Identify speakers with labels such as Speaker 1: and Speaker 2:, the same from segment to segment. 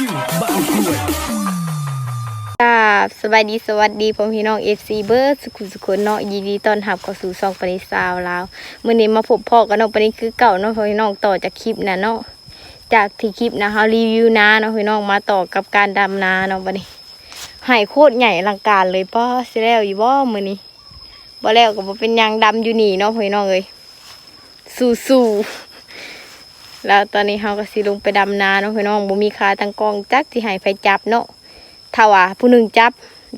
Speaker 1: ชิวบ้านกล้วย
Speaker 2: ครับสวัสดีสวัสดีพ่อพี่น้องเอฟซีเบิร์ดสุขุสุขนเนาะยินดีต้อนรับเข้าสู่ซองปนิสาวลาวมื้อนี้มาพบพ่อกับนเนาะปนิคือเก่าเนาะพ่อพี่น้องต่อจากคลิปนะเนาะจากที่คลิปนะเฮารีวิวนาเนาะพี่น้องมาต่อกับการดำนาเนาะบัดนี้ให้โคตรใหญ่อลังการเลยป้อสิแล้วอยู่บ่มื้อนี้บ่แล้วก็บ่เป็นหยังดำอยู่นี่เนาะพ่อพี่น้องเอ้ยสู้ๆ แล้วตอนนี้เฮาก็สิลงไปดำนาเนาะพี่น้องบ่มีขาตั้งกองจักสิให้ไฟจับเนาะถ้าว่าผู้หนึ่งจับ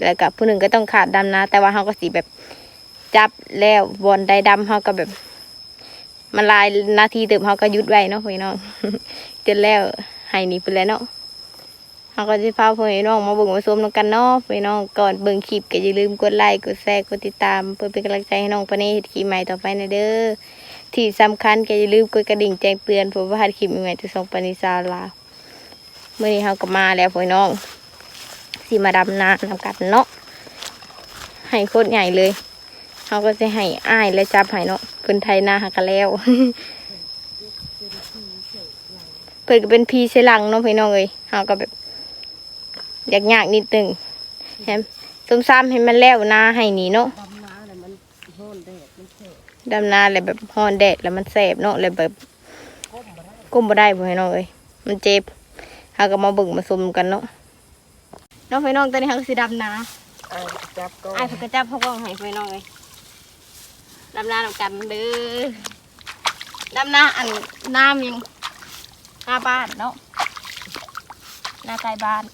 Speaker 2: แล้วก็ผู้หนึ่งก็ต้องขาดดำนะแต่ว่าเขาก็สีแบบจับแล้วบอลได้ดำเขาก็แบบ มันลายนาทีเติมเขาก็หยุดไว้เนาะพี่น้องจนแล้วให้หนีไปแล้วเนาะเขาก็จะพาพี่น้องมาเบิ่งมาชมนำกันเนาะพี่น้องก่อนเบิ่งคลิปก็อย่าลืมกดไลค์กดแชร์กดติดตาม เพื่อเป็นกำลังใจให้น้องปานนี้เฮ็ดคลิปใหม่ต่อไปนะเด้อ ที่สำคัญก็อย่าลืมกดกระดิ่งแจ้งเตือนเพื่อว่าพลาดคลิปใหม่ๆจากช่งปานิสาลาเมื่อนี้เขาก็มาแล้วพี่น้องสิมาดำน้ำนำกันเนาะให้โคตรใหญ่เลยเขาก็จะให้อ้ายและจับให้เนาะเพิ่นไทยหน้าหักแล้วเพิ่นก็เป็นพีเสลังเนาะพี่น้องเอ้ยเขาก็แบบอยากยากนิดนึงแฮมส้มซ้ำให้มันแล้วนาให้หนีเนาะ
Speaker 3: ดำนา
Speaker 2: เลยแบบฮอนแดดแล้วมันแสบเนาะเลยแบบ
Speaker 3: ก้มมาได้
Speaker 2: ก้มบ่ได้พ่อพี่น้องเอ้ยมันเจ็บเขาก็มาเบิ่งมาซุมกันเนาะเน้องพี่น้องตอนนี้เขาก็สิดำนา
Speaker 3: อ่าจับก็
Speaker 2: ไอ้ายเพิ่นก็จับพวกกล้องให้ไปน้องเลยดำน้ำนำกันเด้อดำน้ำอันน้ำยังหน้าบ้านเนาะหน้าใกล้บ้าน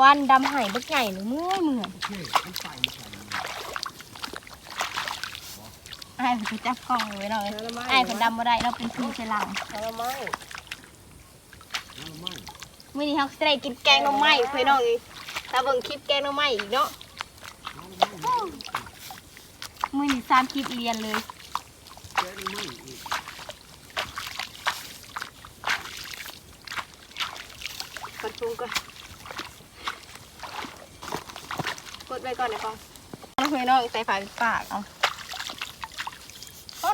Speaker 2: วันดำไห้บักใหญ่หรือเมื่อยเมื่อยไอ้ายเพิ่นจับกล้องไว้หน่อยไอ้ายเพิ่นดำบ่ได้เราเป็นพี่เชลัง
Speaker 3: ทำไม
Speaker 2: มื้อนี้เราสิได้กินแกงหน่อไม้เพื่อน้องอีกถ้าเบิ่งคลิปแกงหน่อไม้อีกเนาะมื้อนี้สามคลิปเรียนเลยกดปุ่มก่อนกดไว้ก่อนนะกองน้องคุยน้องใส่ฝาปากเอา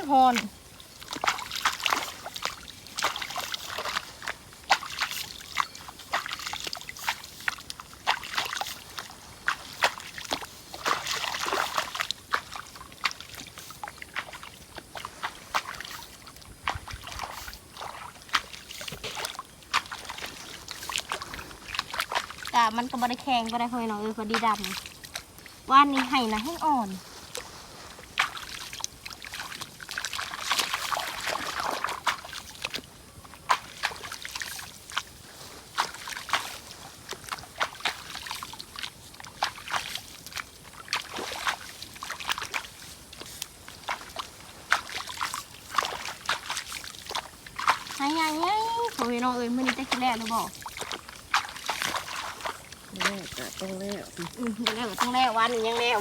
Speaker 2: อนฮอนกะมันก็บ่ได้แข็งก็ได้คุยน้องเออพอดีดำว่านนี้ให้นะให้อ่อน หายยังไงโอ้ยน้องเอ้ยมื้อนี้ จะกินแล้วหรือบ่
Speaker 3: แม่จะต้องแล้ว
Speaker 2: อืมยังแล้วก็ต้องแล้ววันนี้ยังแล้ว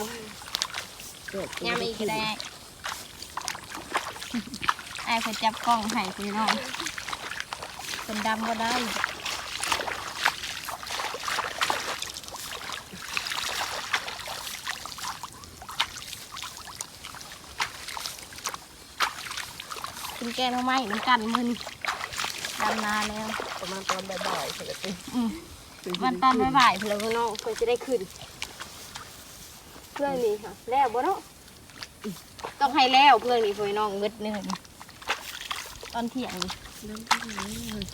Speaker 3: เกิด
Speaker 2: ยามอีกก็ได้ไอ้ายเพิ่นจับกล้องให้พี่น้องเพิ่นดำบ่ได้กินแกงหน่อไม้น้ำกันมื้อนี้ ดำนาแล้ว
Speaker 3: ประมาณตอนบ่ายๆเสร็จแล้ว
Speaker 2: อืมวันตอนบ่ายๆเพื่อนพี่น้องเพื่อจะได้ขึ้นเพื่อนนี่ค่ะแล้วบ่เนาะต้องให้แล้วเพื่อนนี่พี่น้องเงึดหนึงตอนเที่ยงนี่
Speaker 3: น้ำก็ไหลเลย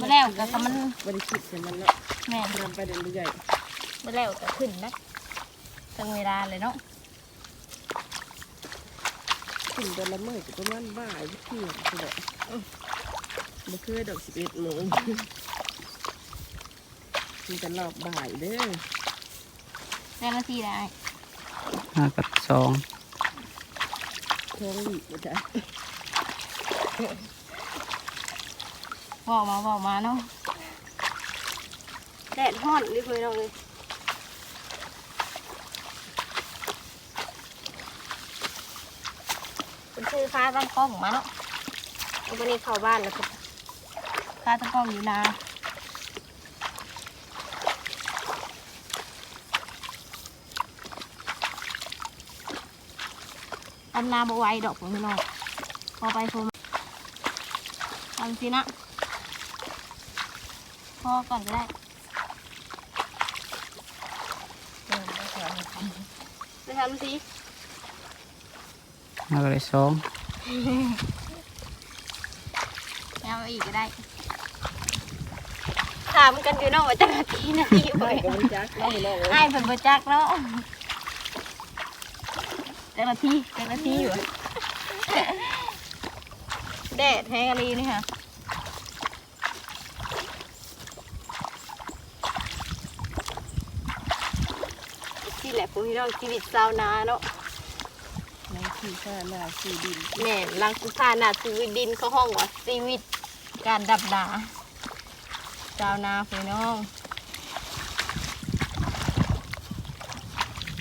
Speaker 2: มาแล้วก็ก็มัน
Speaker 3: บริสุทธิ์เสร็จมันละ
Speaker 2: แม่น
Speaker 3: ทำไปเดินใหญ่
Speaker 2: มาแล้วก็ขึ้นนะตั้งเวลาเลยเนาะ
Speaker 3: ขึ้นตอนละเมื่อจะประมาณบ่ายเที่ยงคือแบ บบ่เคยดอกสิบเอ็ดโมงมันจะรอบบ่ายเด้อ
Speaker 2: แม่นาทีได้
Speaker 4: ห้ากับสอง
Speaker 3: ท้องหลีกมาจ้ะ
Speaker 2: บอกมาบอกมาเนาะแดดฮ้อนนี่พี่น้องเลยเป็นชื่อฟ้าตั้งกล้องมาเนาะวันนี้เข้าบ้านแล้วก็ ฟ้าตั้งกล้องอยู่นาตำนาบไหวดอกของพี่น้องพอไปโฟมาทำสินะ พอก่อนก็ได้
Speaker 3: เออไม่ขอให้ท
Speaker 2: ไปทำสิ
Speaker 4: เอาเลยสอง
Speaker 2: เอาอีกก็ได้ถามกันอยู่เนอกว่าจะนาทีนาทีำไป
Speaker 3: ไม่กับมันจักเนาะพี่น้องเอ้ย
Speaker 2: ไอ้เป็นบจักเนาะจะนาทีจะนาทีอยู่แดดแห้งอะไรนี่ค่ะที่แหละผมพี่น้องชีวิตชาวนาเนาะ
Speaker 3: ในที่ข้าหน้าสีดิน
Speaker 2: แม่นลังคุพานาชีวิตดินเขาห้องว่าชีวิตการดับนา ชาวนาพี่น้อง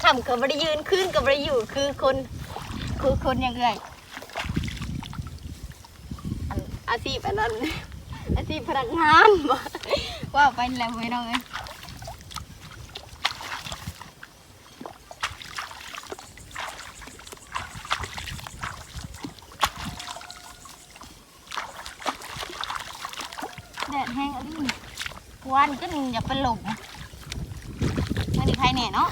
Speaker 2: ทำกับบริยืนขึ้นกับบริอยู่คือคนคือคนอยังไงอาชีพอันนั้นอาชีพพนักงานว่าไปแล้วพี่น้องเอ้ยแดดแห้งอันนี้ วันก็อยากเป็นลมไม่มีใครแน่เนาะ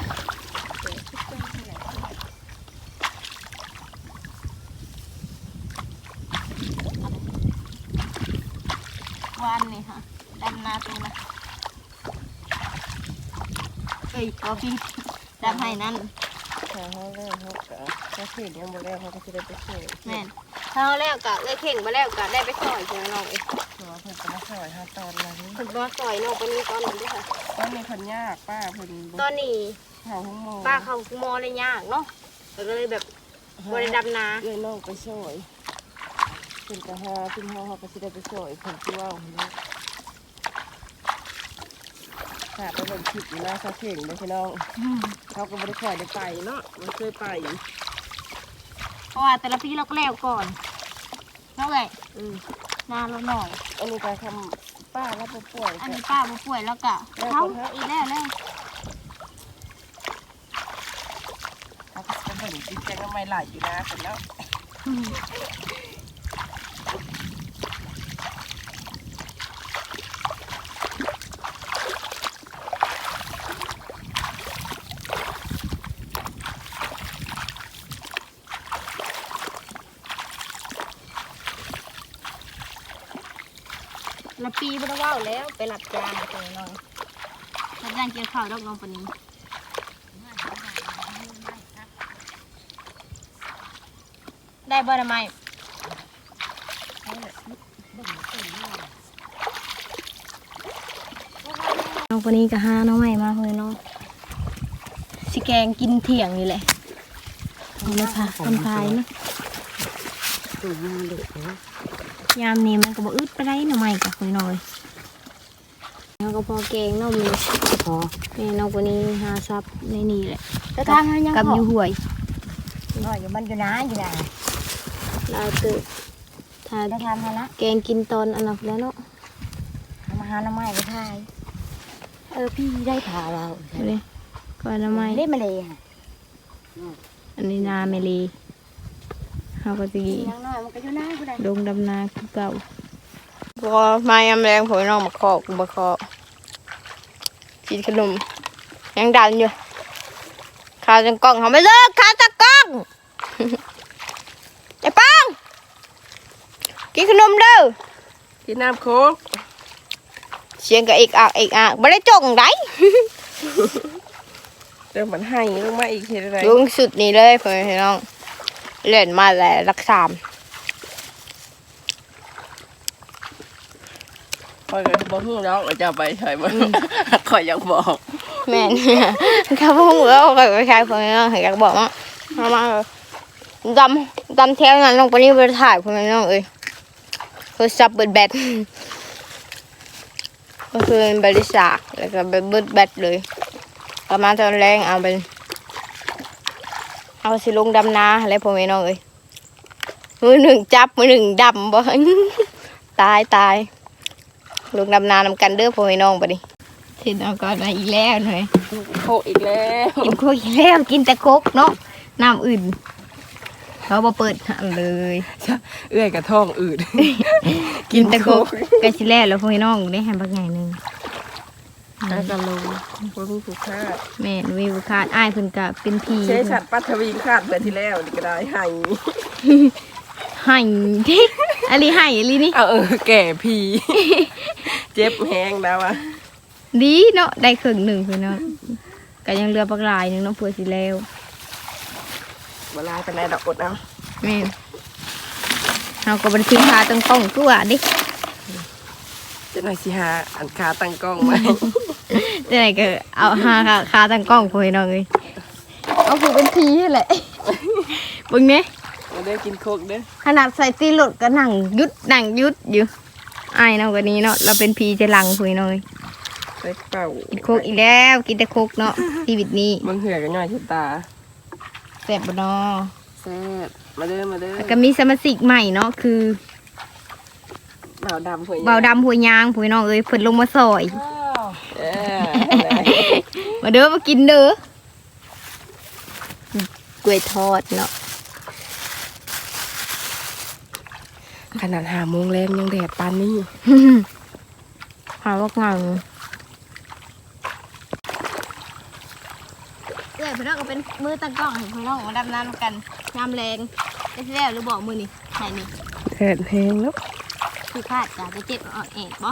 Speaker 2: วันนี่ค่ะดำนาตรงนะเอ้ยพอพี่ดำให้นั่น
Speaker 3: ถ้าเขาเล่นเขาก็เขาเขียนยังบ่แล้วเขาก็จะได้ไปช่วย
Speaker 2: แม่นถ้าเอาแล้วกะเลยเข่งมาแล้วกะได้ไปซอยเจ้าน้องเอ้ ย
Speaker 3: ตัวเพิ่นจะมาช่วยหาตอนนั้น
Speaker 2: เพิ่นมาซอยน้องไปนี่ตอนนั้นด้วยค่ะ
Speaker 3: ตอนนี้เพิ่นยากป้าเพิ่น
Speaker 2: ตอนนี้
Speaker 3: เฮาห้องโม
Speaker 2: ป้าเขามอเลยยากเนาะก็เลยแบบบริดำนา
Speaker 3: เอ้ยน้องไปช่วยเพิ่นก็หาเพิ่นเฮาเฮาก็สิได้ไปช่วยเพิ่นสิเว้าหั่นเนาะถ้าไปเบิ่งคลิปอยู่นะเขาเข่งเด้อพี่น้องเขาก็บริค่อยได้ไปเนาะมันเคยไป
Speaker 2: เพราะว่าแต่ละปีเราก็แล้วก่อนเนาะไง
Speaker 3: อืม
Speaker 2: นาเราหน่อย
Speaker 3: อันนี้ก็ทำป้าแล้วบ่ป่วย
Speaker 2: อัน
Speaker 3: ก็
Speaker 2: นี้ป้าบ่ป่วยแล้วกะเขาอีกแล้วแล้ว
Speaker 3: เขาก็จะเบิ่งจิตใจก็ไม่ไหลอยู่นะแต่แล้ว
Speaker 2: ปีบ่ได้เว้าแล้วไปรับจ้างเจ้าน้องรับจ้างเกี่ยวข้าวดอกน้องปานนี้ได้บ่ได้ไหมน้องคนนี้ก็หาน้องใหม่มาเลยน้องสิแกงกินเที่ยงนี่แหละเอามาค่ะคนพายเนาะ
Speaker 3: ตัวมันด็กเนาะ
Speaker 2: ยามนี้มันก็บ่อึดไปได้หน่อใหม่กับคนน้อยแล้วก็พอแกงเน้องมี
Speaker 3: พอ
Speaker 2: แม่น้องคนนี้หาซับในนี่แหละ
Speaker 1: จะทำให้ยัง
Speaker 2: กับ
Speaker 1: พอ
Speaker 2: อยู่ห่วย
Speaker 1: น้อยอยู่มันอยู่นะอยู่นะ
Speaker 2: ลายเกิดทา
Speaker 1: จะทำให้ละ
Speaker 2: แกงกินตอนอันนั้นแล้วเนาะ
Speaker 1: เอามาหาหน้ำไม้ไปทายเออพี่ได้ผ่าเรา
Speaker 2: เอาเลยก่อนหน่อไม้
Speaker 1: ได้มาเลยค่ะ
Speaker 2: อันนี้นาเมลี เฮาก็สิ
Speaker 1: ยังน้อยมันก็อยู่นะกูได้
Speaker 2: ลงดำนาคือเก่าพอมายามแรงผมน้องมาเคาะกูมาเคาะกินขนมยังดันอยู่ข้าวจังกล้องเขาไม่เลิกข้าวตะกล้องไอ้ปังกินขนมเด้อ
Speaker 3: กินน้ำโค้ก
Speaker 2: เสียงก็เอกอักเอกอักไม่ได้จงได้
Speaker 3: เดี๋ยวมันให้ลงมาอีกทีอะไร
Speaker 2: ลุงสุดนี้เลยเพื่อนพี่น้อง เล่นมาแล้วรักสาม
Speaker 3: คอยก็บอกฮู้น้องว่าจะไปใช่บ่คอยอยากบอก
Speaker 2: แม่นเขาพูดว่าเขาไปใช้เพื่อนพี่น้องอยากบอกว่ามามาดำดำแถวนั้นลงไปนี่ไปถ่ายเพื่อนพี่น้องเอ้ยโทรศัพท์เบิดแบตก็คือเป็นบริษัทแล้วก็เบิดแบตเลยประมาณตอนแรงเอาเป็น เอาสิลงดำนาอะไรพวกพี่น้องเอ้ยมือหนึ่งจับมือหนึ่งดำบ่ตายตายลงดำนานำกันเด้อพวกพี่น้องปะดิเห็นเอาก่อนมาอีกแล้วหน่อย
Speaker 3: โคกอีกแล้ว
Speaker 2: กินโคกอีกแล้วกินแต่โคกเนาะน้ำอื่นเขาบ่เปิดหันเลย
Speaker 3: เอื้อยกับท้องอืด
Speaker 2: กินแต่โคกกะสิแล้วแล้วพวกพี่น้องได้แฮมเบอร์ไงหนึง
Speaker 3: อากาลงบ่มีผู้คาด
Speaker 2: แม่นวิวคาดอ้ายเพิ่นก็เป็นผี
Speaker 3: ใช้สัตว์ปัทวีคาดเมื่อที่แล้วนี่ก็ได้ให้
Speaker 2: ให้ที่อลีให้อลีนี่
Speaker 3: เอาเออแก่พีเจ็บแห้งแล้วอะ
Speaker 2: ดีเนาะได้ครึ่งหนึ่งพี่น้องก็ยังเหลือปักหลายหนึงเนาะเพื่อสิแล้ว
Speaker 3: เวลาเป็นไรดอกอดเอา
Speaker 2: แม่นเฮาก็บ่ได้ทิ้งพาตั้งกล้องคือว่าดิ
Speaker 3: จะหน่อยสิหาอันคาตั้งกล้องไหม
Speaker 2: จังไดก็เอาหาคาคาตั้งกล้องพ่อพี่น้องเอ้ยเอาผู้เป็นผีนั่นแหละเบิ่งแหน่
Speaker 3: มาเด้อกินโคกเด้อ
Speaker 2: ขนาดใส่ตีรถก็นั่งหยุดนั่งหยุดอยู่อ้ายเนาะกว่านี้เนาะเราเป็นผีจะลังพ่อพี่น้องเอ้ย
Speaker 3: ไปเป่า
Speaker 2: กินโคกอีกแล้วกินแต่โคกเนาะชีวิตนี้
Speaker 3: บางเหือกันย่อยชุดตา
Speaker 2: แซ่บบ่เนาะ
Speaker 3: แซ่บมาเด้อมาเด้อ
Speaker 2: แล้วก็มีสมาชิกใหม่เนาะคือ
Speaker 3: บ่าวดำหัว
Speaker 2: เบาวดำหัวยางพ่อพี่น้องเอ้ยเพิ่นลงมาซอย
Speaker 3: เออ
Speaker 2: มาเด้อมากินเด้อกล้วยทอดเนาะ
Speaker 3: ขนาดหาโมงแรงยังแดดปานนี้
Speaker 2: หาว่างังเอ้ยพี่น้องก็เป็นมือตั้งกล้องให้พี่น้องมาดำน้ำกันน้ำแรงได้สิแล้วหรือบอกมือนี่ไหนนี่
Speaker 3: แดดแห้งแล้ว
Speaker 2: คือคาดจ้ะจะเจ็บอ่อนเอกบ่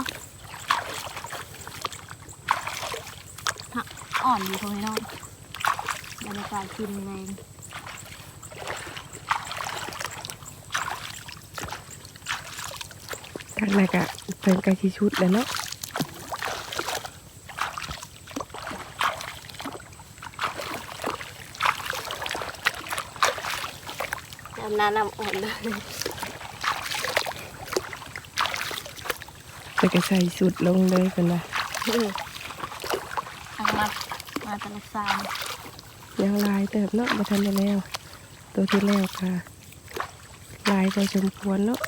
Speaker 2: ฮะ อ่อนอยู่ตรงนี้น้องบรรยากาศกินแรง
Speaker 3: ทางนั้นก็เป็นไก่ชีชุดแล้วเนาะ
Speaker 2: ดำน้ำน้ำอ่อนเลย
Speaker 3: จะก็ใส่สุดลงเลยเป็นไร
Speaker 2: ทางมา มาตะลุกซาน
Speaker 3: ยังลายเติบเนาะมาทันได้แล้ว ตัวที่แล้วค่ะ ลายพอสมควรเนาะ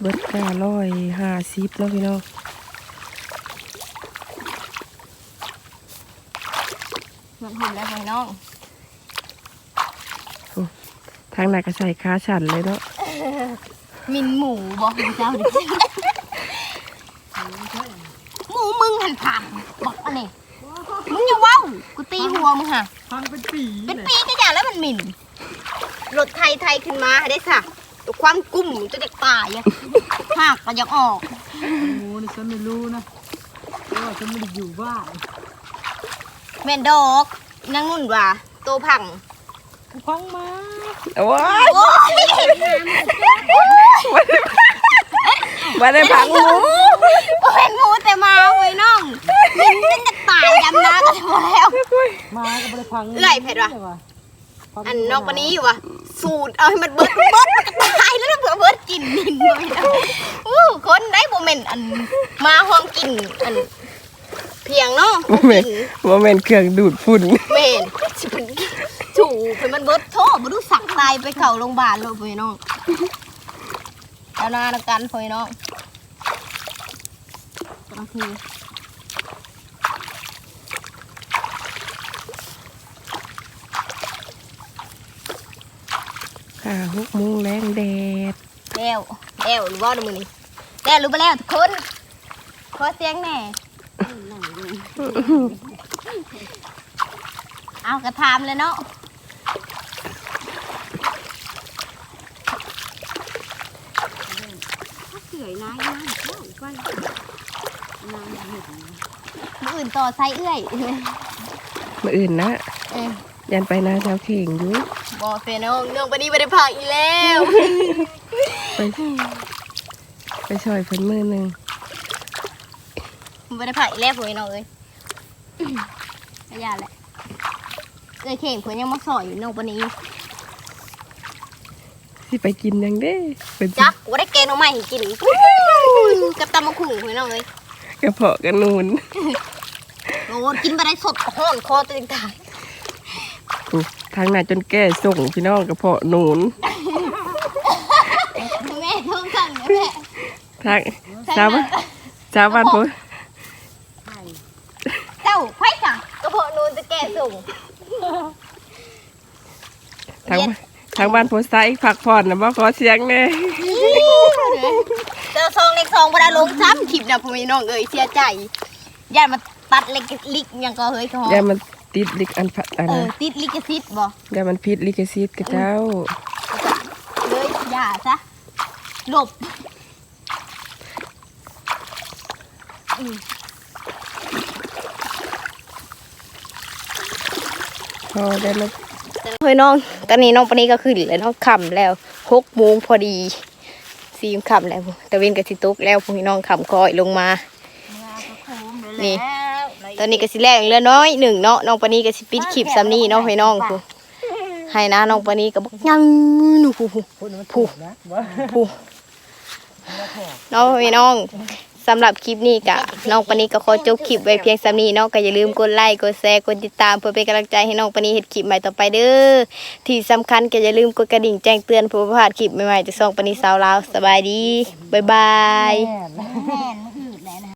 Speaker 3: เบิดการ้อยห้าสิบเนาะพี่น้อง
Speaker 2: มันหุ่นแล้วพี่น้อง
Speaker 3: ทางนั้นก็ใส่ขาฉันเลยเนาะ
Speaker 2: มินหมูบอกคุณเจ้าดิหมูมึงหันผังบอกอันนี้ มึงอย่าเว้าวกูตีหัวมึงค่ะ
Speaker 4: ฟังเป็นปี
Speaker 2: เป็นปีก็อย่างแล้วมันหมิ่นรถไทยไทยขึ้นมาให้ได้สะตัวความกุ้มจะเด็กตายอะหักก็ยังออก
Speaker 4: โอ้โหนี่ฉันไม่รู้นะเพราะว่าฉันไม่ได้อยู่บ้าน
Speaker 2: แม่นดอกนางนุ่นว่าโตพัง
Speaker 4: ฟังมา
Speaker 3: โอ้ย
Speaker 2: โอ้ย
Speaker 3: มาได้พังหมู
Speaker 2: บ่เป็นหมูแต่มาเว้ยน้องมินจะตายดำน้ำกันหมดแล้ว
Speaker 4: มาก็ไม่ได้ ฟัง
Speaker 2: เอื่อยเผ็ดวะอันนอกวันนี้อยู่ว่ะ สูตรเอาให้มันเบิดเบิดมันก็ตายแล้วนะเผื่อเบิดกินนินเลยนะอู้คนได้โมเมนต์อันมาห้องกินอันเพียงเนาะ
Speaker 3: โมเมนต์โมเมนต์เครื่องดูดฝุ่น
Speaker 2: เมนสิเป็นถูเพื่อมันเบิดโทษมาดูสักตายไปเข่าโรงพยาบาลเลยพี่น้องเอาหน้านักกันพี่น้องบางที
Speaker 3: ค่ะหกโมงแรงแดด
Speaker 2: แล้วแล้วหรือว่าดูมือนี่แล้วรู้ไปแล้วทุกคนขอเสียงแหน่เอากระทำเลยเนาะ
Speaker 1: เสื่อยนายนายเข้าไปนายเห็น
Speaker 2: มืออื่นต่อไซเอื้อย
Speaker 3: มาอื่นนะ
Speaker 2: เออ
Speaker 3: ยันไปนาเจ้าเข่งอยู่
Speaker 2: บอเฟนน้องน้องปนี้ไม่ได้พักอีกแล้ว
Speaker 3: ไปไปช่วยเพิ่นมือหนึ่ง
Speaker 2: ไม่ได้พักอีกแล้วพวกน้องเอ้ยก็ยาแหละเอ้ยเข่งเพื่อนยังมาสอยอยู่น้องปนี้
Speaker 3: สิไปกินยังเด้เป็น
Speaker 2: จักว่าได้เกณฑ์น้องใหม่ให้กินกับตำมะขุ่งพวกน้องเอ้ย
Speaker 3: กระเพาะกันนูน
Speaker 2: โอ้กินไปได้สดห้อนคอตึงตาย
Speaker 3: อุ๊ย ทางหน้าจนแก่ส่งพี่น้องกระเพาะนูน
Speaker 2: แม่ท้องสั่งนะแม่
Speaker 3: ทางชาวบ้านชาวบ้านพูด
Speaker 2: เจ้าไผ่จ้ะกระเพาะนูนจะแก่ส่ง
Speaker 3: ทางทางบ้านโพสต์ไซผักผ่อนนะบ่ขอเสียงแน่
Speaker 2: เจอซองเล็กซองบไดาลงซ้ำคลิปนะพ่อแม่น้องเอ้ยเสียใจย่านมาตัดเล็กลิกยังก็เฮ้ยเขา
Speaker 3: อย่ามัน ติดลิกอันพะอัน
Speaker 2: เอ
Speaker 3: นะ
Speaker 2: อติดลิกซิตบ่
Speaker 3: อย่ามันผิดลิขสิทธิ์กับเจ้า
Speaker 2: เลยอย่าซะหลบ
Speaker 3: พอได้แล้ว
Speaker 2: เฮ้ยน้อง ตอนนี้น้องปานนี้ก็ขึ้นแล้วน้องขำแล้วหกโมงพอดีซีมขำแล้วตะเวนกับสิตุกแล้วพวกพี่น้องขำคอยลงมานี่ ตอนนี้ก็สิแรกเรือน้อยหนึ่งเนาะน้องปานีก็สิปิดคลิปซ้ำนี่เนาะให้น้องผู้ให้นะน้องปานีก็บอกยังหนูผู้ผู้ผู้ผู้เนาะพี่น้องสำหรับคลิปนี้กะน้องปานีก็ขอจบคลิปไว้เพียงซ้ำนี้เนาะก็อย่าลืมกดไลค์กดแชร์กดติดตามเพื่อเป็นกำลังใจให้น้องปานีเฮ็ดคลิปใหม่ต่อไปเด้อที่สำคัญก็อย่าลืมกดกระดิ่งแจ้งเตือนเพื่อพลาดคลิปใหม่ๆจากช่องปานีสาวลาวสบายดีบ๊ายบาย
Speaker 1: แม่น